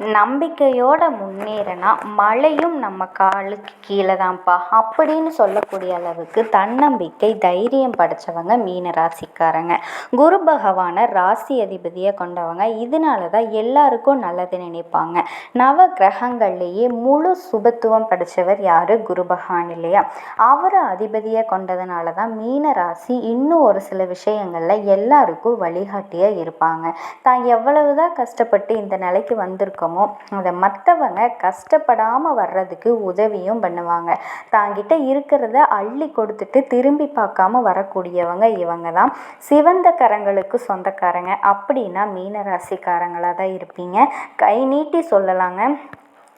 நம்பிக்கையோடு முன்னேறினா மழையும் நம்ம காலுக்கு கீழே தான்ப்பா அப்படின்னு சொல்லக்கூடிய அளவுக்கு தன்னம்பிக்கை தைரியம் படைச்சவங்க மீன ராசிக்காரங்க குரு பகவானை ராசி அதிபதியை கொண்டவங்க. இதனால தான் எல்லாருக்கும் நல்லது நினைப்பாங்க. நவ கிரகங்கள்லேயே முழு சுபத்துவம் படைச்சவர் யார்? குரு பகவான் இல்லையா? அவரை அதிபதியை கொண்டதுனால தான் மீன ராசி இன்னும் ஒரு சில விஷயங்களில் எல்லாருக்கும் வழிகாட்டியாக இருப்பாங்க. தான் எவ்வளவு தான் கஷ்டப்பட்டு இந்த நிலைக்கு வந்திருக்கோம் அதை மற்றவங்க கஷ்டப்படாமல் வர்றதுக்கு உதவியும் பண்ணுவாங்க. தாங்கிட்ட இருக்கிறத அள்ளி கொடுத்துட்டு திரும்பி பார்க்காம வரக்கூடியவங்க இவங்க தான் சிவந்த கரங்களுக்கு சொந்தக்காரங்க. அப்படின்னா மீனராசிக்காரங்களாக தான் இருப்பீங்க. கை நீட்டி சொல்லலாங்க.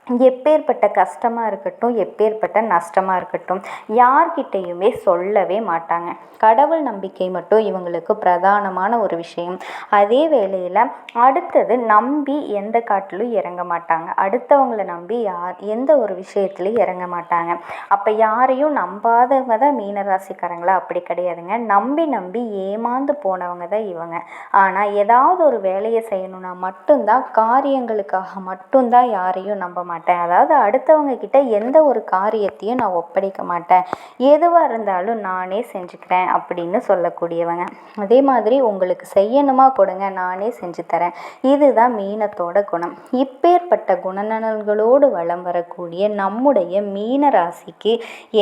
எப்பேற்பட்ட கஷ்டமாக இருக்கட்டும் எப்பேற்பட்ட நஷ்டமாக இருக்கட்டும் யார்கிட்டேயுமே சொல்லவே மாட்டாங்க. கடவுள் நம்பிக்கை மட்டும் இவங்களுக்கு பிரதானமான ஒரு விஷயம். அதே வேளையில் அடுத்தது நம்பி எந்த காட்டிலும் இறங்க மாட்டாங்க. அடுத்தவங்களை நம்பி யார் எந்த ஒரு விஷயத்துலையும் இறங்க மாட்டாங்க. அப்போ யாரையும் நம்பாதவங்க தான் மீனராசிக்காரங்களா? அப்படி கிடையாதுங்க. நம்பி நம்பி ஏமாந்து போனவங்க தான் இவங்க. ஆனால் ஏதாவது ஒரு வேலையை செய்யணும்னா மட்டும்தான் காரியங்களுக்காக மட்டும்தான் யாரையும் நம்ப மாட்டேன். அதாவது அடுத்தவங்க கிட்ட எந்த ஒரு காரியத்தையும் நான் ஒப்படைக்க மாட்டேன். எதுவாக இருந்தாலும் நானே செஞ்சுக்கிறேன் அப்படின்னு சொல்லக்கூடியவங்க. அதே மாதிரி உங்களுக்கு செய்யணுமா கொடுங்க நானே செஞ்சு தரேன். இதுதான் மீனத்தோட குணம். இப்பேற்பட்ட குணநலன்களோடு வளம் வரக்கூடிய நம்முடைய மீன ராசிக்கு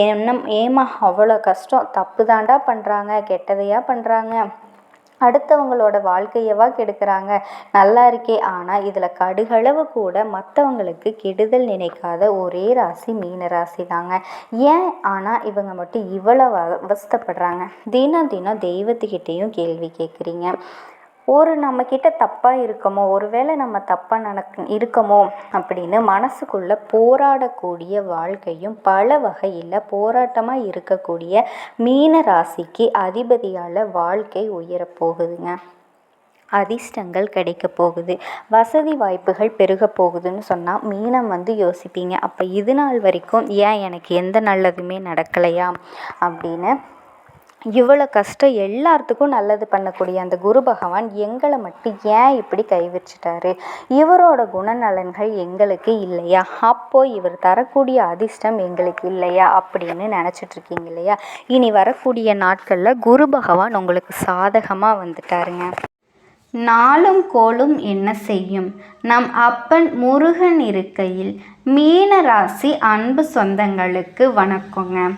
என்ன ஏமா அவ்வளோ கஷ்டம். தப்பு தாண்டா பண்ணுறாங்க கெட்டதையா பண்ணுறாங்க அடுத்தவங்களோட வாழ்க்கையவா கெடுக்கிறாங்க. நல்லா இருக்கே. ஆனால் இதில் கடுகளவு கூட மற்றவங்களுக்கு கெடுதல் நினைக்காத ஒரே ராசி மீன ராசி தாங்க. ஏன்? ஆனால் இவங்க மட்டும் இவ்வளவு அவஸ்தப்படுறாங்க. தினம் தினம் தெய்வத்துக்கிட்டேயும் கேள்வி கேட்குறீங்க ஒரு நம்மக்கிட்ட தப்பாக இருக்கமோ ஒருவேளை நம்ம தப்பாக நடக் இருக்கமோ அப்படின்னு மனசுக்குள்ளே போராடக்கூடிய வாழ்க்கையும் பல வகையில் போராட்டமாக இருக்கக்கூடிய மீன ராசிக்கு அதிபதியால் வாழ்க்கை உயரப்போகுதுங்க அதிர்ஷ்டங்கள் கிடைக்க போகுது. வசதி வாய்ப்புகள் பெருக போகுதுன்னு சொன்னால் மீனம் வந்து யோசிப்பீங்க. அப்போ இது நாள் வரைக்கும் ஏன் எனக்கு எந்த நல்லதுமே நடக்கலையா அப்படின்னு இவ்வளோ கஷ்டம் எல்லாத்துக்கும் நல்லது பண்ணக்கூடிய அந்த குரு பகவான் எங்களை மட்டும் ஏன் இப்படி கைவிச்சிட்டாரு இவரோட குணநலன்கள் எங்களுக்கு இல்லையா? அப்போ இவர் தரக்கூடிய அதிர்ஷ்டம் எங்களுக்கு இல்லையா? அப்படின்னு நினச்சிட்ருக்கீங்க இல்லையா? இனி வரக்கூடிய நாட்களில் குரு பகவான் உங்களுக்கு சாதகமாக வந்துட்டாருங்க. நாளும் கோளும் என்ன செய்யும்? நம் அப்பன் முருகன் இருக்கையில் மீன ராசி அன்பு சொந்தங்களுக்கு வணக்கங்க.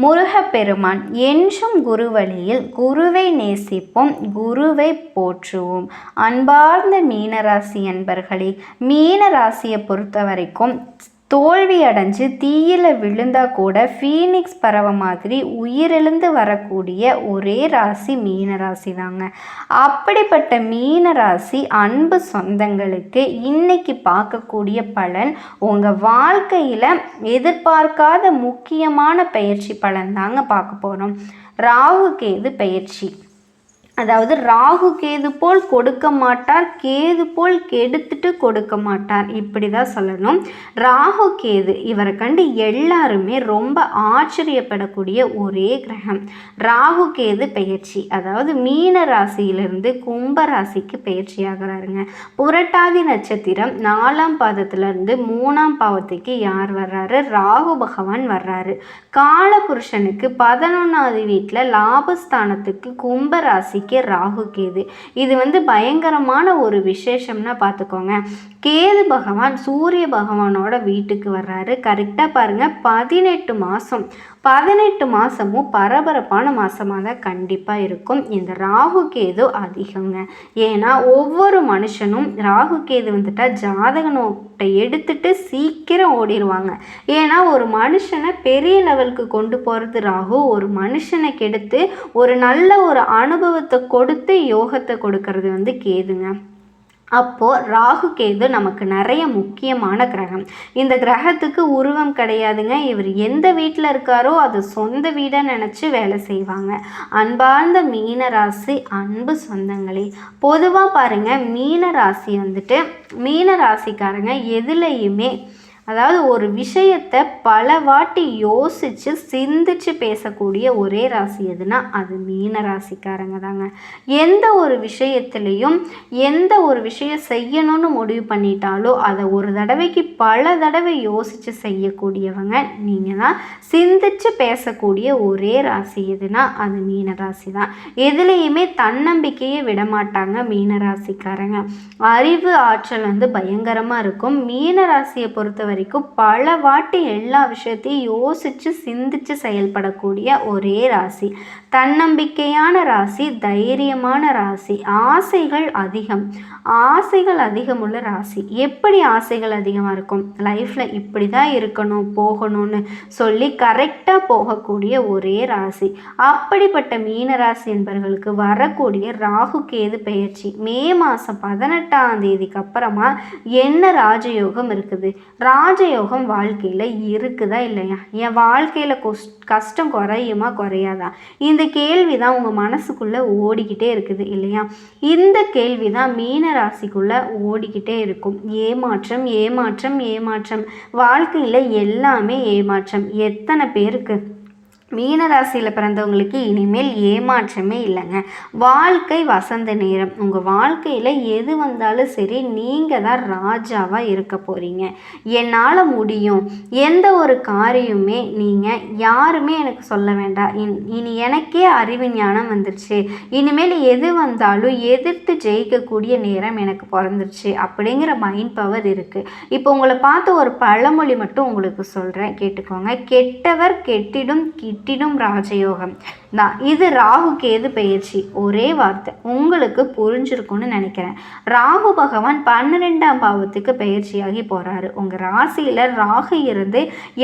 முருகப்பெருமான் என்றும் குருவழியில் குருவை நேசிப்போம் குருவை போற்றுவோம். அன்பார்ந்த மீனராசி அன்பர்களே மீனராசியை பொறுத்த வரைக்கும் தோல்வி அடைஞ்சு தீயில் விழுந்தா கூட ஃபீனிக்ஸ் பறவை மாதிரி உயிரிழந்து வரக்கூடிய ஒரே ராசி மீன ராசி தாங்க அப்படிப்பட்ட மீன ராசி அன்பு சொந்தங்களுக்கு இன்னைக்கு பார்க்கக்கூடிய பலன் உங்கள் வாழ்க்கையில் எதிர்பார்க்காத முக்கியமான பயிற்சி பலன் தாங்க பார்க்க போகிறோம் ராகு கேது பயிற்சி. அதாவது ராகு கேது போல் கொடுக்க மாட்டார் கேது போல் கெடுத்துட்டு கொடுக்க மாட்டார். இப்படி தான் சொல்லணும். ராகு கேது இவரை கண்டு எல்லாருமே ரொம்ப ஆச்சரியப்படக்கூடிய ஒரே கிரகம். ராகு கேது பயிற்சி அதாவது மீன ராசியிலிருந்து கும்ப ராசிக்கு பயிற்சி ஆகிறாருங்க. புரட்டாதி நட்சத்திரம் நாலாம் பாதத்திலிருந்து மூணாம் பாவத்துக்கு யார் வர்றாரு? ராகு பகவான் வர்றாரு. காலபுருஷனுக்கு பதினொன்றாவது வீட்டில் லாபஸ்தானத்துக்கு கும்ப ராசி ராசிக்கு ராகு கேது. இது வந்து பயங்கரமான ஒரு விசேஷம்னா பார்த்துக்கோங்க. கேது பகவான் சூரிய பகவானோட வீட்டுக்கு வர்றாரு. கரெக்டாக பாருங்கள் பதினெட்டு மாதம் பதினெட்டு மாதமும் பரபரப்பான மாதமாக தான் கண்டிப்பாக இருக்கும். இந்த ராகு கேது அதிகங்க. ஏன்னா ஒவ்வொரு மனுஷனும் ராகு கேது வந்துட்டால் ஜாதக நோட்டை எடுத்துட்டு சீக்கிரம் ஓடிடுவாங்க ஏன்னா ஒரு மனுஷனை பெரிய லெவலுக்கு கொண்டு போகிறது ராகு. ஒரு மனுஷனை கெடுத்து ஒரு நல்ல ஒரு அனுபவத்தை கொடுத்து யோகத்தை கொடுக்கறது வந்து கேதுங்க. அப்போது ராகு கேது நமக்கு நிறைய முக்கியமான கிரகம். இந்த கிரகத்துக்கு உருவம் கிடையாதுங்க. இவர் எந்த வீட்டில் இருக்காரோ அது சொந்த வீடாக நினச்சி வேலை செய்வாங்க. அன்பார்ந்த மீன ராசி அன்பு சொந்தங்களே. பொதுவாக பாருங்கள் மீன ராசி வந்துட்டு மீன ராசிக்காரங்க எதுலேயுமே அதாவது ஒரு விஷயத்தை பல வாட்டி யோசித்து சிந்திச்சு பேசக்கூடிய ஒரே ராசி எதுனா அது மீன ராசிக்காரங்க தாங்க. எந்த ஒரு விஷயத்துலேயும் எந்த ஒரு விஷயம் செய்யணும்னு முடிவு பண்ணிட்டாலோ அதை ஒரு தடவைக்கு பல தடவை யோசித்து செய்யக்கூடியவங்க நீங்கள் தான். சிந்திச்சு பேசக்கூடிய ஒரே ராசி எதுனா அது மீன ராசி தான். எதுலேயுமே தன்னம்பிக்கையை விட மாட்டாங்க மீன ராசிக்காரங்க. அறிவு ஆற்றல் வந்து பயங்கரமாக இருக்கும். மீன ராசியை பொறுத்த வரைக்கும் பல வாட்டி எல்லா விஷயத்தையும் யோசித்து சிந்திச்சு செயல்படக்கூடிய ஒரே ராசி. தன்னம்பிக்கையான ராசி தைரியமான ராசி. ஆசைகள் அதிகம். ஆசைகள் அதிகமுள்ள ராசி. எப்படி ஆசைகள் அதிகமாக இருக்கும்? லைஃப்பில் இப்படி தான் இருக்கணும் போகணும்னு சொல்லி கரெக்டாக போகக்கூடிய ஒரே ராசி. அப்படிப்பட்ட மீன ராசி என்பவர்களுக்கு வரக்கூடிய ராகு கேது பெயர்ச்சி. மே மாதம் பதினெட்டாம் தேதிக்கு அப்புறமா என்ன ராஜயோகம் இருக்குது? ராஜயோகம் வாழ்க்கையில் இருக்குதா இல்லையா? என் வாழ்க்கையில் கொஸ் கஷ்டம் குறையுமா குறையாதா? இந்த கேள்வி தான் உங்கள் மனசுக்குள்ளே ஓடிக்கிட்டே இருக்குது இல்லையா? இந்த கேள்வி தான் மீன ராசிக்குள்ளே ஓடிக்கிட்டே இருக்கும். ஏமாற்றம் ஏமாற்றம் ஏமாற்றம். வாழ்க்கையில் எல்லாமே ஏமாற்றம். எத்தனை பேருக்கு? மீனராசியில் பிறந்தவங்களுக்கு இனிமேல் ஏமாற்றமே இல்லைங்க. வாழ்க்கை வசந்த நேரம். உங்கள் வாழ்க்கையில் எது வந்தாலும் சரி நீங்கள் தான் ராஜாவாக இருக்க போகிறீங்க என்னால் முடியும். எந்த ஒரு காரியமே நீங்கள் யாருமே எனக்கு சொல்ல வேண்டாம் இனி எனக்கே அறிவு ஞானம் வந்துருச்சு. இனிமேல் எது வந்தாலும் எதிர்த்து ஜெயிக்கக்கூடிய நேரம் எனக்கு பிறந்துருச்சு. அப்படிங்கிற மைண்ட் பவர் இருக்குது இப்போ உங்களை பார்த்து ஒரு பழமொழி மட்டும் உங்களுக்கு சொல்கிறேன் கேட்டுக்கோங்க. கெட்டவர் கெட்டிடும் கிட் கிட்டிடும் ராஜயோகம். தான் இது ராகு கேது பயிற்சி ஒரே வார்த்தை. உங்களுக்கு புரிஞ்சிருக்கும்னு நினைக்கிறேன். ராகு பகவான் பன்னிரெண்டாம் பாவத்துக்கு பயிற்சியாகி போகிறாரு உங்கள் ராசியில் ராகு இருந்து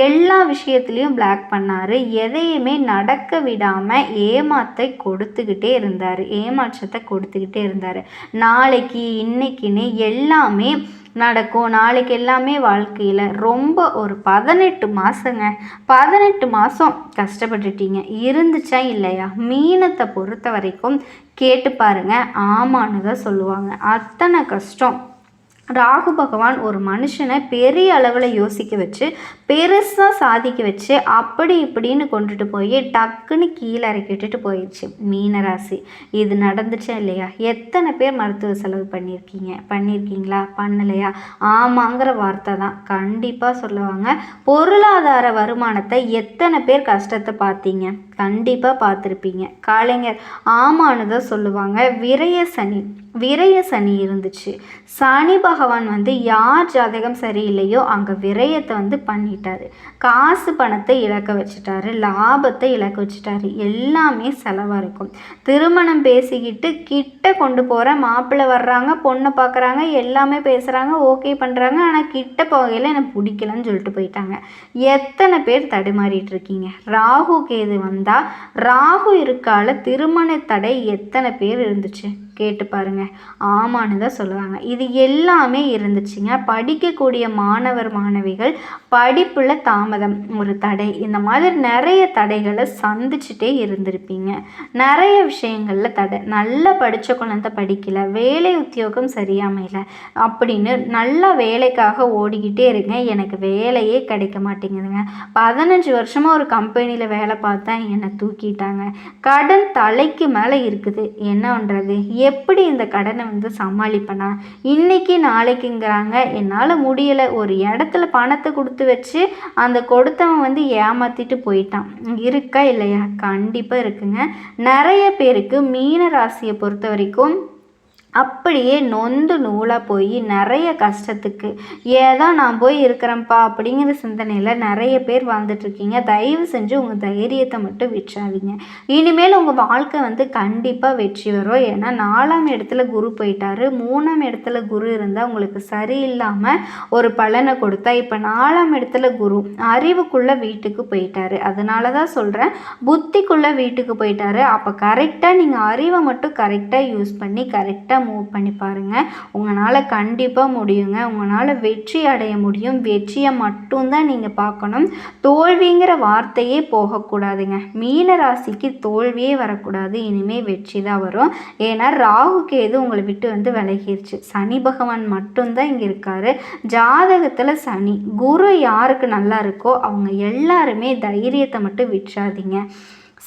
எல்லா விஷயத்துலேயும் பிளாக் பண்ணார். எதையுமே நடக்க விடாமல் ஏமாத்தை கொடுத்துக்கிட்டே இருந்தார். ஏமாற்றத்தை கொடுத்துக்கிட்டே இருந்தார். நாளைக்கு இன்னைக்குன்னு எல்லாமே நடக்கும். நாளைக்கு எல்லாமே வாழ்க்கையில் ரொம்ப ஒரு பதினெட்டு மாதங்க பதினெட்டு மாதம் கஷ்டப்பட்டுட்டீங்க. இருந்துச்சா இல்லையா? மீனத்தை பொறுத்த வரைக்கும் கேட்டு பாருங்க. ஆமான்னு தான் சொல்லுவாங்க. அத்தனை கஷ்டம். ராகு பகவான் ஒரு மனுஷனை பெரிய அளவில் யோசிக்க வச்சு பெருசாக சாதிக்க வச்சு அப்படி இப்படின்னு கொண்டுட்டு போய் டக்குன்னு கீழே இறக்கிட்டு போயிடுச்சு மீனராசி இது நடந்துச்சா இல்லையா? எத்தனை பேர் மருத்துவ செலவு பண்ணியிருக்கீங்க பண்ணியிருக்கீங்களா பண்ணலையா? ஆமாங்கிற வார்த்தை தான். கண்டிப்பாக சொல்லுவாங்க. பொருளாதார வருமானத்தை எத்தனை பேர் கஷ்டத்தை பார்த்தீங்க? கண்டிப்பாக பார்த்துருப்பீங்க. கலைஞர் ஆமான்னு தான் சொல்லுவாங்க. விரய சனி. விரய சனி இருந்துச்சு. சனி பகவான் வந்து யார் ஜாதகம் சரியில்லையோ அங்கே விரயத்தை வந்து பண்ணிட்டாரு. காசு பணத்தை இழக்க வச்சுட்டாரு லாபத்தை இழக்க வச்சுட்டாரு. எல்லாமே செலவாக இருக்கும். திருமணம் பேசிக்கிட்டு கிட்ட கொண்டு போகிற மாப்பிள்ளை வர்றாங்க பொண்ணை பார்க்குறாங்க எல்லாமே பேசுகிறாங்க ஓகே பண்ணுறாங்க ஆனால் கிட்ட போகையில் எனக்கு பிடிக்கலன்னு சொல்லிட்டு போயிட்டாங்க. எத்தனை பேர் தடுமாறிட்டு இருக்கீங்க? ராகு கேது வந்தால் ராகு இருக்கால திருமண தடை எத்தனை பேர் இருந்துச்சு? கேட்டு பாருங்க. ஆமான்னு தான் சொல்லுவாங்க. இது எல்லாமே இருந்துச்சுங்க. படிக்கக்கூடிய மாணவர் மாணவிகள் படிப்பில் தாமதம் ஒரு தடை. இந்த மாதிரி நிறைய தடைகளை சந்திச்சுட்டே இருந்திருப்பீங்க. நிறைய விஷயங்களில் தடை. நல்லா படித்த குழந்தை படிக்கல. வேலை உத்தியோகம் சரியாமையில் அப்படின்னு நல்லா வேலைக்காக ஓடிக்கிட்டே இருங்க. எனக்கு வேலையே கிடைக்க மாட்டேங்குதுங்க. பதினஞ்சு வருஷமாக ஒரு கம்பெனியில் வேலை பார்த்தேன் என்னை தூக்கிட்டாங்க. கடன் தலைக்கு மேலே இருக்குது. என்ன பண்ணுறது எப்படி இந்த கடனை வந்து சமாளிப்பேனா? இன்னைக்கு நாளைக்குங்கிறாங்க. என்னால் முடியலை. ஒரு இடத்துல பணத்தை கொடுத்து வச்சு அந்த கொடுத்தவன் வந்து ஏமாற்றிட்டு போயிட்டான். இருக்கா இல்லையா? கண்டிப்பாக இருக்குங்க. நிறைய பேருக்கு மீன ராசியை பொறுத்த வரைக்கும் அப்படியே நொந்து நூலாக போய் நிறைய கஷ்டத்துக்கு ஏதோ நான் போய் இருக்கிறேன்ப்பா அப்படிங்கிற சிந்தனையில் நிறைய பேர் வாழ்ந்துட்டுருக்கீங்க. தயவு செஞ்சு உங்கள் தைரியத்தை மட்டும் விற்றாதீங்க இனிமேல் உங்கள் வாழ்க்கை வந்து கண்டிப்பாக வெற்றி வரும். ஏன்னா நாலாம் இடத்துல குரு போயிட்டாரு. மூணாம் இடத்துல குரு இருந்தால் உங்களுக்கு சரியில்லாமல் ஒரு பலனை கொடுத்தா இப்போ நாலாம் இடத்துல குரு அறிவுக்குள்ளே வீட்டுக்கு போயிட்டாரு. அதனால தான் சொல்கிறேன் புத்திக்குள்ளே வீட்டுக்கு போயிட்டாரு. அப்போ கரெக்டாக நீங்கள் அறிவை மட்டும் கரெக்டாக யூஸ் பண்ணி கரெக்டாக டைரெக்டாக மூவ் பண்ணி பாருங்கள் உங்களால் கண்டிப்பாக முடியுங்க. உங்களால் வெற்றி அடைய முடியும். வெற்றியை மட்டும்தான் நீங்கள் பார்க்கணும். தோல்விங்கிற வார்த்தையே போகக்கூடாதுங்க. மீன ராசிக்கு தோல்வியே வரக்கூடாது. இனிமேல் வெற்றி தான் வரும். ஏன்னா ராகு கேது உங்களை விட்டு வந்து விலகிருச்சு. சனி பகவான் மட்டும்தான் இங்கே இருக்கார். ஜாதகத்தில் சனி. குரு யாருக்கு நல்லா இருக்கோ அவங்க எல்லாருமே தைரியத்தை மட்டும் விட்டுறாதீங்க.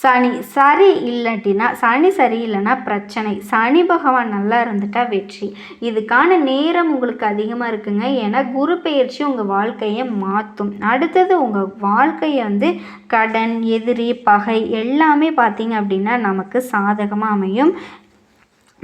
சனி சரி இல்லட்டினா சனி சரி இல்லைன்னா பிரச்சனை. சனி பகவான் நல்லா இருந்துட்டா வெற்றி. இதுக்கான நேரம் உங்களுக்கு அதிகமாக இருக்குங்க. ஏன்னா குரு பயிற்சி உங்கள் வாழ்க்கையை மாற்றும். அடுத்தது உங்கள் வாழ்க்கையை வந்து கடன் எதிரி பகை எல்லாமே பார்த்தீங்க அப்படின்னா நமக்கு சாதகமாக அமையும்.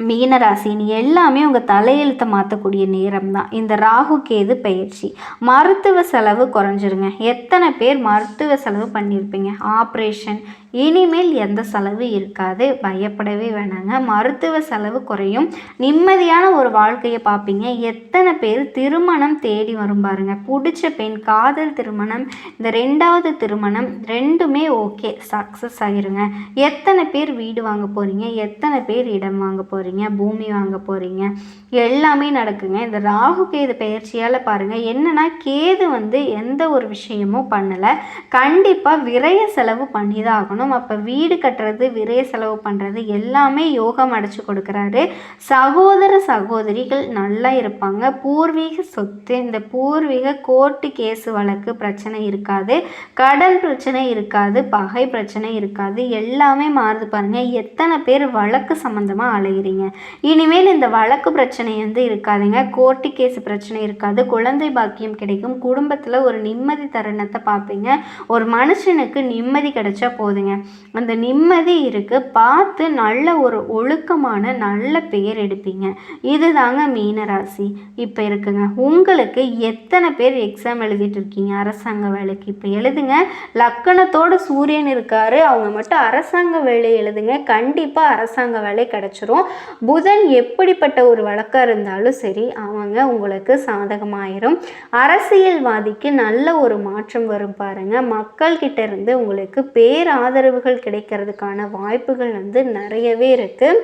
மீனராசின்னு எல்லாமே உங்கள் தலையெழுத்தை மாற்றக்கூடிய நேரம் தான். இந்த ராகு கேது பயிற்சி மருத்துவ செலவு குறைஞ்சிருங்க. எத்தனை பேர் மருத்துவ செலவு பண்ணியிருப்பீங்க? ஆப்ரேஷன் இனிமேல் எந்த செலவு இருக்காது. பயப்படவே வேணாங்க. மருத்துவ செலவு குறையும். நிம்மதியான ஒரு வாழ்க்கையை பார்ப்பீங்க. எத்தனை பேர் திருமணம் தேடி வரும் பாருங்க. பிடிச்ச பெண் காதல் திருமணம் இந்த ரெண்டாவது திருமணம் ரெண்டுமே ஓகே. சக்ஸஸ் ஆகிருங்க எத்தனை பேர் வீடு வாங்க போகிறீங்க எத்தனை பேர் இடம் வாங்க போகிறீங்க பூமி வாங்க போகிறீங்க எல்லாமே நடக்குங்க. இந்த ராகு கேது பயிற்சியால் பாருங்கள் என்னென்னா கேது வந்து எந்த ஒரு விஷயமும் பண்ணலை. கண்டிப்பாக விரைய செலவு பண்ணி தான் ஆகணும். ஆகணும் அப்போ வீடு கட்டுறது விரைய செலவு பண்ணுறது எல்லாமே யோகம் அடைச்சி கொடுக்குறாரு. சகோதர சகோதரிகள் நல்லா இருப்பாங்க. பூர்வீக சொத்து இந்த பூர்வீக கோர்ட்டு கேஸு வழக்கு பிரச்சனை இருக்காது. கடன் பிரச்சனை இருக்காது பகை பிரச்சனை இருக்காது. எல்லாமே மாறுது பாருங்கள் எத்தனை பேர் வழக்கு சம்மந்தமாக அலைகிறீங்க இனிமேல் இந்த வழக்கு பிரச்சனை வந்து இருக்காதுங்க. கோர்ட்டு கேஸ் பிரச்சனை இருக்காது. குழந்தை பாக்கியம் கிடைக்கும். குடும்பத்தில் ஒரு நிம்மதி தருணத்தை பார்ப்பீங்க ஒரு மனுஷனுக்கு நிம்மதி கிடைச்சா போதுங்க. அந்த நிம்மதி இருக்குது பார்த்து நல்ல ஒரு ஒழுக்கமான நல்ல பெயர் எடுப்பீங்க. இதுதாங்க மீனராசி. இப்போ இருக்குங்க. உங்களுக்கு எத்தனை பேர் எக்ஸாம் எழுதிட்டு இருக்கீங்க? அரசாங்க வேலைக்கு. இப்போ எழுதுங்க. லக்கணத்தோடு சூரியன் இருக்காரு. அவங்க மட்டும் அரசாங்க வேலை எழுதுங்க. கண்டிப்பாக அரசாங்க வேலை கிடைச்சிரும். புதன் எப்படிப்பட்ட ஒரு வழக்காக இருந்தாலும் சரி அவங்க உங்களுக்கு சாதகமாயிரும். அரசியல்வாதிக்கு நல்ல ஒரு மாற்றம் வரும் பாருங்க. மக்கள்கிட்ட இருந்து உங்களுக்கு பேராத ஆதரவுகள் கிடைக்கிறதுக்கான வாய்ப்புகள் வந்து நிறையவே இருக்குது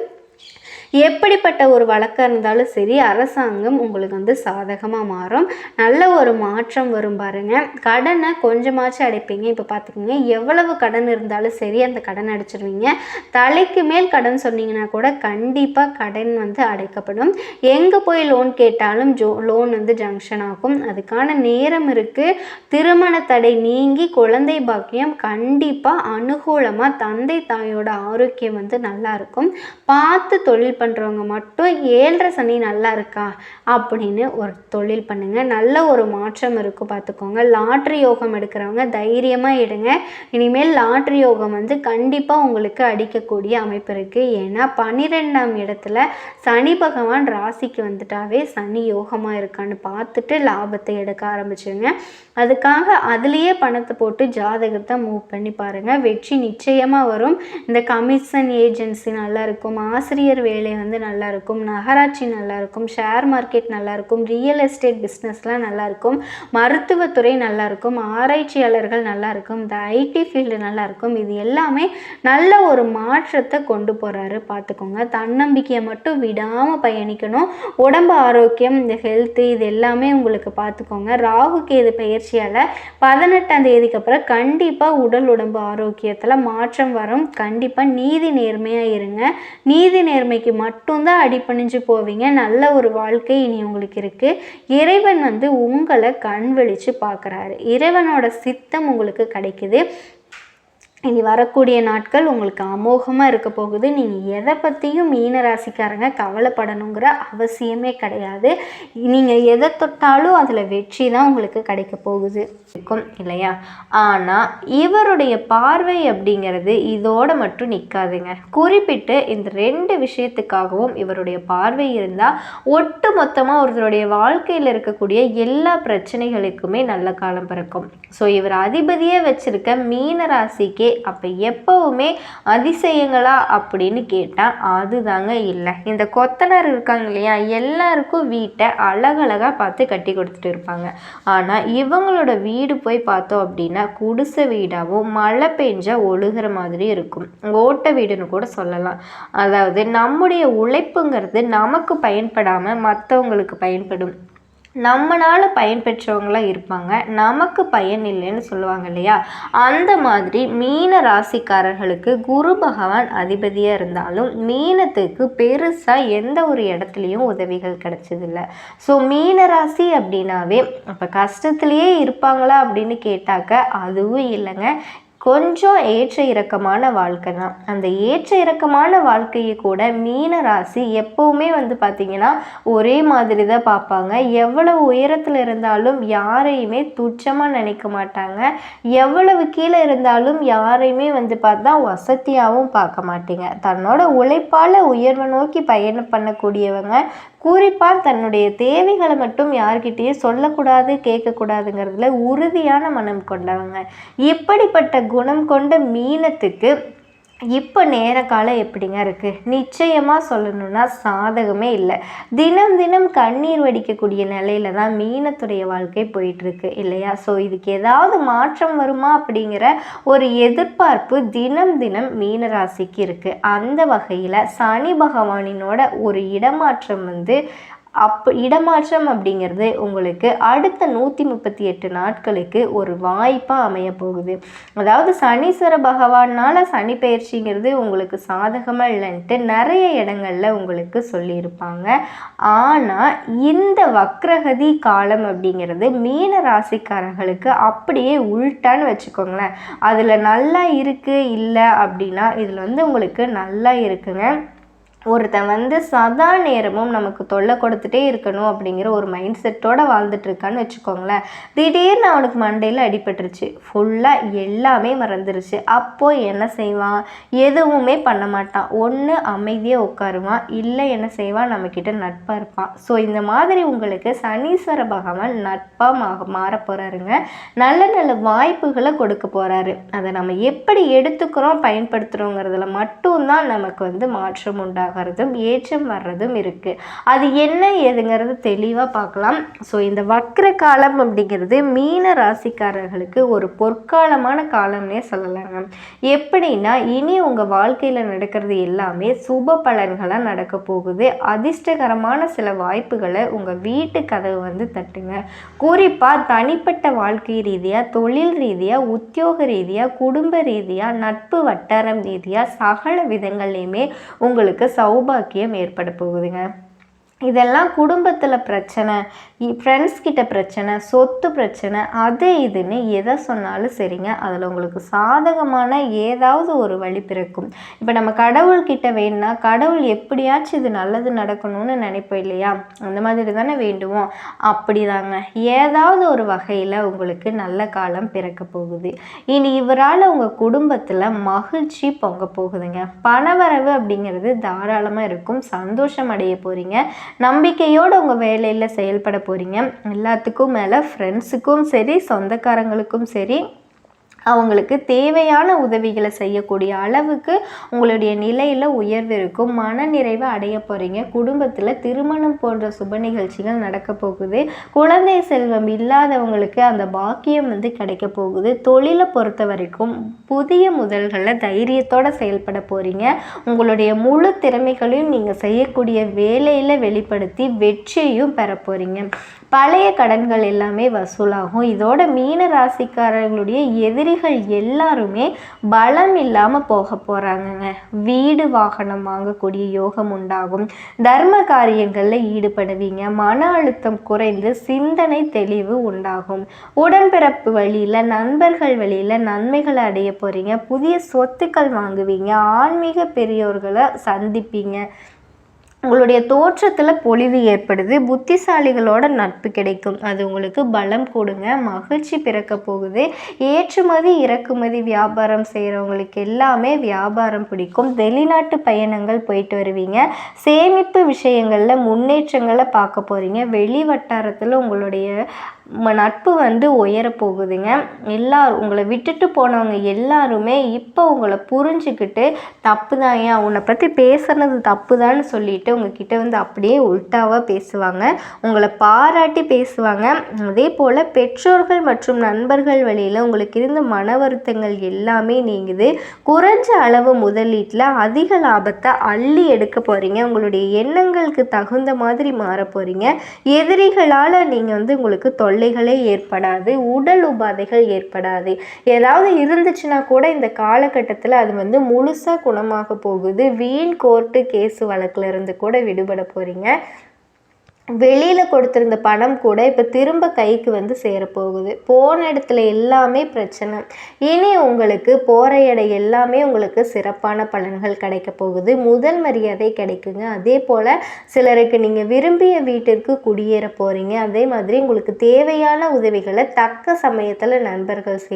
எப்படிப்பட்ட ஒரு வழக்காக இருந்தாலும் சரி அரசாங்கம் உங்களுக்கு வந்து சாதகமாக மாறும். நல்ல ஒரு மாற்றம் வரும் பாருங்கள் கடனை கொஞ்சமாச்சும் அடைப்பீங்க. இப்போ பார்த்துக்கோங்க எவ்வளவு கடன் இருந்தாலும் சரி அந்த கடன் அடைச்சிருவீங்க. தலைக்கு மேல் கடன் சொன்னீங்கன்னா கூட கண்டிப்பாக கடன் வந்து அடைக்கப்படும். எங்கே போய் லோன் கேட்டாலும் ஜோ லோன் வந்து ஜங்ஷன் ஆகும். அதுக்கான நேரம் இருக்குது திருமண தடை நீங்கி குழந்தை பாக்கியம் கண்டிப்பாக அனுகூலமாக தந்தை தாயோட ஆரோக்கியம் வந்து நல்லாயிருக்கும் பார்த்து தொழில் பண்ணுறவங்க மட்டும் ஏழரை சனி நல்லா இருக்கா அப்படின்னு ஒரு தொழில் பண்ணுங்கள் நல்ல ஒரு மாற்றம் இருக்கும் பார்த்துக்கோங்க லாட்ரி யோகம் எடுக்கிறவங்க தைரியமாக எடுங்க. இனிமேல் லாட்ரி யோகம் வந்து கண்டிப்பாக உங்களுக்கு அடிக்கக்கூடிய அமைப்பு இருக்குது ஏன்னா பன்னிரெண்டாம் இடத்துல சனி பகவான் ராசிக்கு வந்துட்டாவே சனி யோகமாக இருக்கான்னு பார்த்துட்டு லாபத்தை எடுக்க ஆரம்பிச்சுங்க அதுக்காக அதுலேயே பணத்தை போட்டு ஜாதகத்தை மூவ் பண்ணி பாருங்கள் வெற்றி நிச்சயமாக வரும். இந்த கமிஷன் ஏஜென்சி நல்லா இருக்கும். ஆசிரியர் வேலை வந்து நல்லாயிருக்கும் நகராட்சி நல்லா இருக்கும் ஷேர் மார்க்கெட் நல்லாயிருக்கும் ரியல் எஸ்டேட் பிஸ்னஸ்லாம் நல்லா இருக்கும் மருத்துவத்துறை நல்லாயிருக்கும் ஆராய்ச்சியாளர்கள் நல்லாயிருக்கும் இந்த ஐடி ஃபீல்டு நல்லாயிருக்கும் இது எல்லாமே நல்ல ஒரு மாற்றத்தை கொண்டு போகிறாரு பார்த்துக்கோங்க தன்னம்பிக்கையை மட்டும் விடாமல் பயணிக்கணும். உடம்பு ஆரோக்கியம் இந்த ஹெல்த்து இது எல்லாமே உங்களுக்கு பார்த்துக்கோங்க ராகு கேது பயிற்சியால் பதினெட்டாம் தேதிக்கு அப்புறம் கண்டிப்பாக உடல் உடம்பு ஆரோக்கியத்தில் மாற்றம் வரும். கண்டிப்பாக நீதி நேர்மையாக இருங்க. நீதி நேர்மைக்கு மட்டும்தான் அடிப்பணிஞ்சு போவீங்க. நல்ல ஒரு வாழ்க்கை இனி உங்களுக்கு இருக்குது இறைவன் வந்து உங்களை கண் வெளிச்சு பார்க்குறாரு. இறைவனோட சித்தம் உங்களுக்கு கிடைக்குது. இனி வரக்கூடிய நாட்கள் உங்களுக்கு அமோகமாக இருக்க போகுது. நீங்கள் எதை பற்றியும் மீனராசிக்காரங்க கவலைப்படணுங்கிற அவசியமே கிடையாது. நீங்கள் எதை தொட்டாலும் அதில் வெற்றி தான் உங்களுக்கு கிடைக்க போகுது. இருக்கும் இல்லையா? ஆனால் இவருடைய பார்வை அப்படிங்கிறது இதோட மட்டும் நிற்காதுங்க குறிப்பிட்டு இந்த ரெண்டு விஷயத்துக்காகவும் இவருடைய பார்வை இருந்தால் ஒட்டு மொத்தமாக ஒருத்தருடைய வாழ்க்கையில் இருக்கக்கூடிய எல்லா பிரச்சனைகளுக்குமே நல்ல காலம் பிறக்கும். ஸோ இவர் அதிபதியே வச்சிருக்க மீன ராசிக்கே அப்போ எப்போவுமே அதிசயங்களா அப்படின்னு கேட்டால் அதுதாங்க இல்லை. இந்த கொத்தனார் இருக்காங்க இல்லையா எல்லாருக்கும் வீட்டை அழகழகாக பார்த்து கட்டி கொடுத்துட்டு இருப்பாங்க. ஆனால் இவங்களோட வீடு போய் பார்த்தோம் அப்படின்னா குடிசை வீடாகவும் மழை பெஞ்சா ஒழுகிற மாதிரி இருக்கும். ஓட்ட வீடுன்னு கூட சொல்லலாம். அதாவது நம்முடைய உழைப்புங்கிறது நமக்கு பயன்படாமல் மற்றவங்களுக்கு பயன்படும். நம்மளால பயன்பெற்றவங்களாம் இருப்பாங்க. நமக்கு பயன் இல்லைன்னு சொல்லுவாங்க இல்லையா? அந்த மாதிரி மீன ராசிக்காரர்களுக்கு குரு பகவான் அதிபதியாக இருந்தாலும் மீனத்துக்கு பெருசாக எந்த ஒரு இடத்துலையும் உதவிகள் கிடைச்சதில்ல. ஸோ மீன ராசி அப்படின்னாவே அப்போ கஷ்டத்துலேயே இருப்பாங்களா அப்படின்னு கேட்டாக்க அதுவும் இல்லைங்க. கொஞ்சம் ஏற்ற இறக்கமான வாழ்க்கை தான். அந்த ஏற்ற இறக்கமான வாழ்க்கையை கூட மீன ராசி எப்போவுமே வந்து பார்த்திங்கன்னா ஒரே மாதிரி தான் பார்ப்பாங்க. எவ்வளவு உயரத்தில் இருந்தாலும் யாரையுமே துச்சமாக நினைக்க மாட்டாங்க. எவ்வளவு கீழே இருந்தாலும் யாரையுமே வந்து பார்த்தா வசதியாகவும் பார்க்க மாட்டீங்க. தன்னோட உழைப்பால் உயர்வை நோக்கி பயணம் பண்ணக்கூடியவங்க. குறிப்பாக தன்னுடைய தேவைகளை மட்டும் யார்கிட்டயும் சொல்லக்கூடாது கேட்கக்கூடாதுங்கிறதுல உறுதியான மனம் கொண்டவங்க. இப்படிப்பட்ட குணம் கொண்ட மீனத்துக்கு இப்போ நேர காலம் எப்படிங்க இருக்குது நிச்சயமாக சொல்லணும்னா சாதகமே இல்லை. தினம் தினம் கண்ணீர் வடிக்கக்கூடிய நிலையில தான் மீனத்துடைய வாழ்க்கை போயிட்டுருக்கு இல்லையா? ஸோ இதுக்கு ஏதாவது மாற்றம் வருமா அப்படிங்கிற ஒரு எதிர்பார்ப்பு தினம் தினம் மீன ராசிக்கு இருக்குது அந்த வகையில் சனி பகவானினோட ஒரு இடமாற்றம் வந்து அப் இடமாற்றம் அப்படிங்கிறது உங்களுக்கு அடுத்த நூற்றி முப்பத்தி எட்டு நாட்களுக்கு ஒரு வாய்ப்பாக அமைய போகுது அதாவது சனீஸ்வர பகவானால் சனி பயிற்சிங்கிறது உங்களுக்கு சாதகமாக இல்லைன்ட்டு நிறைய இடங்களில் உங்களுக்கு சொல்லியிருப்பாங்க. ஆனால் இந்த வக்ரகதி காலம் அப்படிங்கிறது மீன ராசிக்காரர்களுக்கு அப்படியே உள்டான்னு வச்சுக்கோங்களேன். அதில் நல்லா இருக்குது இல்லை அப்படின்னா இதில் வந்து உங்களுக்கு நல்லா இருக்குங்க. ஒருத்தன் வந்து சதா நேரமும் நமக்கு தொல்லை கொடுத்துட்டே இருக்கணும் அப்படிங்கிற ஒரு மைண்ட் செட்டோடு வாழ்ந்துட்டுருக்கான்னு வச்சுக்கோங்களேன். திடீர்னு அவனுக்கு மண்டையில் அடிபட்டுருச்சு. ஃபுல்லாக எல்லாமே மறந்துருச்சு. அப்போது என்ன செய்வான்? எதுவுமே பண்ண மாட்டான். ஒன்று அமைதியாக உட்காருவான். இல்லை என்ன செய்வான்? நம்மக்கிட்ட நட்பாக இருப்பான். ஸோ இந்த மாதிரி உங்களுக்கு சனீஸ்வர பகவான் நட்பாக மாக மாற போகிறாருங்க நல்ல நல்ல வாய்ப்புகளை கொடுக்க போகிறாரு அதை நம்ம எப்படி எடுத்துக்கிறோம் பயன்படுத்துகிறோங்கிறதுல மட்டும்தான் நமக்கு வந்து மாற்றம் உண்டாகும். ஆகிறதும் ஏற்றம் வர்றதும் இருக்குது அது என்ன ஏதுங்கிறது தெளிவாக பார்க்கலாம். ஸோ இந்த வக்ர காலம் அப்படிங்கிறது மீன ராசிக்காரர்களுக்கு ஒரு பொற்காலமான காலம்னே சொல்லலாங்க எப்படின்னா இனி உங்கள் வாழ்க்கையில் நடக்கிறது எல்லாமே சுப பலன்களாக நடக்க போகுது. அதிர்ஷ்டகரமான சில வாய்ப்புகளை உங்கள் வீட்டு கதவு வந்து தட்டுங்க. குறிப்பாக தனிப்பட்ட வாழ்க்கை ரீதியாக தொழில் ரீதியாக உத்தியோக ரீதியாக குடும்ப ரீதியாக நட்பு வட்டாரம் ரீதியாக சகல விதங்கள்லையுமே உங்களுக்கு சௌபாக்கியம் ஏற்பட போகுதுங்க. இதெல்லாம் குடும்பத்தில் பிரச்சனை ஃப்ரெண்ட்ஸ் கிட்ட பிரச்சனை சொத்து பிரச்சனை அது இதுன்னு எதை சொன்னாலும் சரிங்க. அதில் உங்களுக்கு சாதகமான ஏதாவது ஒரு வழி பிறக்கும். இப்போ நம்ம கடவுள்கிட்ட வேணும்னா கடவுள் எப்படியாச்சும் இது நல்லது நடக்கணும்னு நினைப்போம் இல்லையா? அந்த மாதிரி தானே வேண்டுவோம். அப்படிதாங்க. ஏதாவது ஒரு வகையில் உங்களுக்கு நல்ல காலம் பிறக்க போகுது. இனி இவரால் உங்கள் குடும்பத்தில் மகிழ்ச்சி பொங்க போகுதுங்க. பணவரவு அப்படிங்கிறது தாராளமாக இருக்கும். சந்தோஷம் அடைய போகிறீங்க நம்பிக்கையோடு உங்கள் வேலையில் செயல்பட போகிறீங்க எல்லாத்துக்கும் மேலே ஃப்ரெண்ட்ஸுக்கும் சரி சொந்தக்காரங்களுக்கும் சரி அவங்களுக்கு தேவையான உதவிகளை செய்யக்கூடிய அளவுக்கு உங்களுடைய நிலையில் உயர்வு இருக்கும். மன நிறைவை அடைய போகிறீங்க குடும்பத்தில் திருமணம் போன்ற சுப நிகழ்ச்சிகள் நடக்க போகுது. குழந்தை செல்வம் இல்லாதவங்களுக்கு அந்த பாக்கியம் வந்து கிடைக்க போகுது. தொழிலை பொறுத்த வரைக்கும் புதிய முதல்களில் தைரியத்தோடு செயல்பட போகிறீங்க உங்களுடைய முழு திறமைகளையும் நீங்கள் செய்யக்கூடிய வேலையில் வெளிப்படுத்தி வெற்றியையும் பெற போகிறீங்க பழைய கடன்கள் எல்லாமே வசூலாகும். இதோட மீன ராசிக்காரர்களுடைய எதிரிகள் எல்லாருமே பலம் இல்லாமல் போக போகிறாங்கங்க வீடு வாகனம் வாங்கக்கூடிய யோகம் உண்டாகும். தர்ம காரியங்களில் ஈடுபடுவீங்க. மன அழுத்தம் குறைந்து சிந்தனை தெளிவு உண்டாகும். உடன்பிறப்பு வழியில் நண்பர்கள் வழியில் நன்மைகளை அடைய போகிறீங்க புதிய சொத்துக்கள் வாங்குவீங்க. ஆன்மீக பெரியோர்களை சந்திப்பீங்க. உங்களுடைய தோற்றத்தில் பொலிவு ஏற்படுது புத்திசாலிகளோட நட்பு கிடைக்கும். அது உங்களுக்கு பலம் கொடுங்க மகிழ்ச்சி பிறக்க போகுது. ஏற்றுமதி இறக்குமதி வியாபாரம் செய்கிறவங்களுக்கு எல்லாமே வியாபாரம் பிடிக்கும். வெளிநாட்டு பயணங்கள் போயிட்டு வருவீங்க. சேமிப்பு விஷயங்களில் முன்னேற்றங்களை பார்க்க போகிறீங்க வெளி வட்டாரத்தில் உங்களுடைய நட்பு வந்து உயர போகுதுங்க. எல்லாரும் உங்களை விட்டுட்டு போனவங்க எல்லாருமே இப்போ உங்களை புரிஞ்சுக்கிட்டு தப்பு தான் ஏன் உன்னை பற்றி பேசுனது தப்பு தான்னு சொல்லிட்டு உங்ககிட்ட வந்து அப்படியே உல்ட்டாவாக பேசுவாங்க. உங்களை பாராட்டி பேசுவாங்க. அதே போல் பெற்றோர்கள் மற்றும் நண்பர்கள் வழியில் உங்களுக்கு இருந்த மன வருத்தங்கள் எல்லாமே நீங்குது. குறைஞ்ச அளவு முதலீட்டில் அதிக லாபத்தை அள்ளி எடுக்க போகிறீங்க உங்களுடைய எண்ணங்களுக்கு தகுந்த மாதிரி மாற போகிறீங்க எதிரிகளால் நீங்கள் வந்து உங்களுக்கு தொல்லைகளே ஏற்படாது உடல் உபாதைகள் ஏற்படாது. ஏதாவது இருந்துச்சுன்னா கூட இந்த காலகட்டத்தில் அது வந்து முழுசாக குணமாக போகுது. வீண் கோர்ட்டு கேஸு வழக்கில் இருந்து கூட விடுபட போகிறீங்க வெளியில் கொடுத்துருந்த பணம் கூட இப்போ திரும்ப கைக்கு வந்து சேரப்போகுது. போன இடத்துல எல்லாமே பிரச்சனை. இனி உங்களுக்கு போகிற இடம் எல்லாமே உங்களுக்கு சிறப்பான பலன்கள் கிடைக்க போகுது. முதல் மரியாதை கிடைக்குங்க. அதே போல் சிலருக்கு நீங்கள் விரும்பிய வீட்டிற்கு குடியேற போகிறீங்க அதே மாதிரி உங்களுக்கு தேவையான உதவிகளை தக்க சமயத்தில் நண்பர்கள் செய்